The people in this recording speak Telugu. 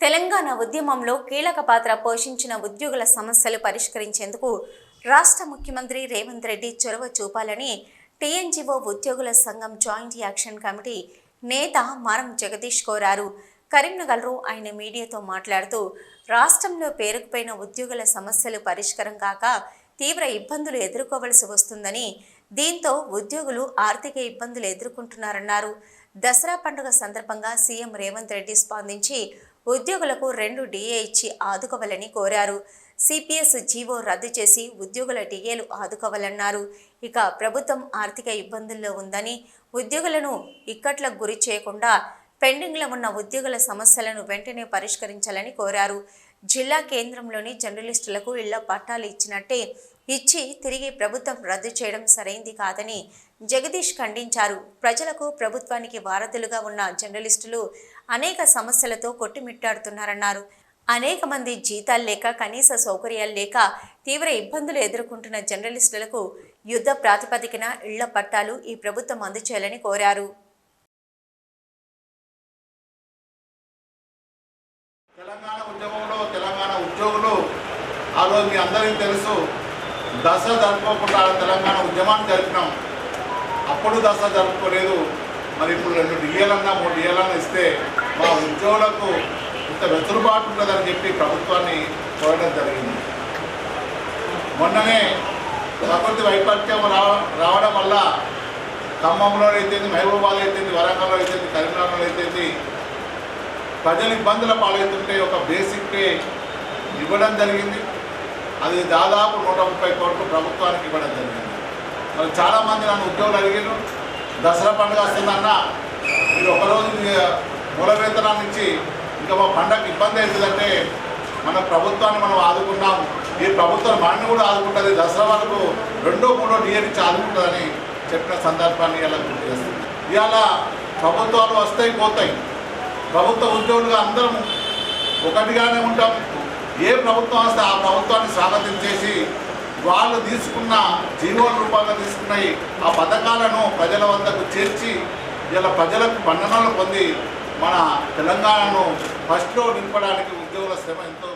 తెలంగాణ ఉద్యమంలో కీలక పాత్ర పోషించిన ఉద్యోగుల సమస్యలు పరిష్కరించేందుకు రాష్ట్ర ముఖ్యమంత్రి రేవంత్ రెడ్డి చొరవ చూపాలని టీఎన్జీఓ ఉద్యోగుల సంఘం జాయింట్ యాక్షన్ కమిటీ నేత మారం జగదీష్ కోరారు. కరీంనగర్లో ఆయన మీడియాతో మాట్లాడుతూ రాష్ట్రంలో పేరుకుపోయిన ఉద్యోగుల సమస్యలు పరిష్కారం కాక తీవ్ర ఇబ్బందులు ఎదుర్కోవలసి వస్తుందని దీంతో ఉద్యోగులు ఆర్థిక ఇబ్బందులు ఎదుర్కొంటున్నారన్నారు. దసరా పండుగ సందర్భంగా సీఎం రేవంత్ రెడ్డి స్పందించి ఉద్యోగులకు రెండు డిఏ ఇచ్చి ఆదుకోవాలని కోరారు. సిపిఎస్ జీవో రద్దు చేసి ఉద్యోగుల డిఏలు ఆదుకోవాలన్నారు. ఇక ప్రభుత్వం ఆర్థిక ఇబ్బందుల్లో ఉందని ఉద్యోగులను ఇక్కట్లకు గురి చేయకుండా పెండింగ్లో ఉన్న ఉద్యోగుల సమస్యలను వెంటనే పరిష్కరించాలని కోరారు. జిల్లా కేంద్రంలోని జర్నలిస్టులకు ఇళ్ళ పట్టాలు ఇచ్చినట్టే ఇచ్చి తిరిగి ప్రభుత్వం రద్దు చేయడం సరైంది కాదని జగదీష్ ఖండించారు. ప్రజలకు ప్రభుత్వానికి వారధులుగా ఉన్న జర్నలిస్టులు అనేక సమస్యలతో కొట్టుమిట్టాడుతున్నారన్నారు. అనేక మంది జీతాలు లేక కనీస సౌకర్యాలు లేక తీవ్ర ఇబ్బందులు ఎదుర్కొంటున్న జర్నలిస్టులకు యుద్ధ ప్రాతిపదికన ఇళ్ళ పట్టాలు ఈ ప్రభుత్వం అందచేయాలని కోరారు. తెలంగాణ ఉద్యమంలో తెలంగాణ ఉద్యోగులు ఆ రోజు మీ అందరికీ తెలుసు దసరా జరుపుకోకుండా తెలంగాణ ఉద్యమాన్ని జరిపినాం. అప్పుడు దసరా జరుపుకోలేదు. మరి ఇప్పుడు రెండు డిఎలన్నా మూడు డిఎలన్నా ఇస్తే మా ఉద్యోగులకు ఇంత వెసులుబాటు ఉంటుందని చెప్పి ప్రభుత్వాన్ని కోరడం జరిగింది. మొన్ననే ప్రకృతి వైపరీత్యం రావ రావడం వల్ల ఖమ్మంలో అయితే మహబూబాబాద్ అయితే వరంగల్లో అయితే కరీంనగర్లో అయితే ప్రజలు ఇబ్బందుల పాలవుతుంటే ఒక బేసిక్ పే ఇవ్వడం జరిగింది. అది దాదాపు నూట ముప్పై కోట్లు ప్రభుత్వానికి ఇవ్వడం జరిగింది. మరి చాలామంది నన్ను ఉద్యోగులు అడిగారు దసరా పండుగ వస్తుందన్న మీరు ఒకరోజు మూల వేతనాన్ని ఇచ్చి ఇంకా మా పండగ ఇబ్బంది అవుతుందంటే మన ప్రభుత్వాన్ని మనం ఆదుకున్నాం ఈ ప్రభుత్వం మనల్ని కూడా ఆదుకుంటుంది. దసరా వరకు రెండో మూడో డిఎన్ ఇచ్చి ఆదుకుంటుందని చెప్పిన సందర్భాన్ని ఇలా గుర్తు చేస్తుంది. ఇవాళ ప్రభుత్వాలు వస్తాయి పోతాయి. ప్రభుత్వ ఉద్యోగులుగా అందరం ఒకటిగానే ఉంటాం. ఏ ప్రభుత్వం వస్తే ఆ ప్రభుత్వాన్ని స్వాగతించేసి వాళ్ళు తీసుకున్న జీవోల రూపంగా తీసుకున్నాయి ఆ పథకాలను ప్రజల వద్దకు చేర్చి ఇలా ప్రజలకు మన్ననలు పొంది మన తెలంగాణను ఫస్ట్లో నింపడానికి ఉద్యోగుల శ్రమ ఎంతో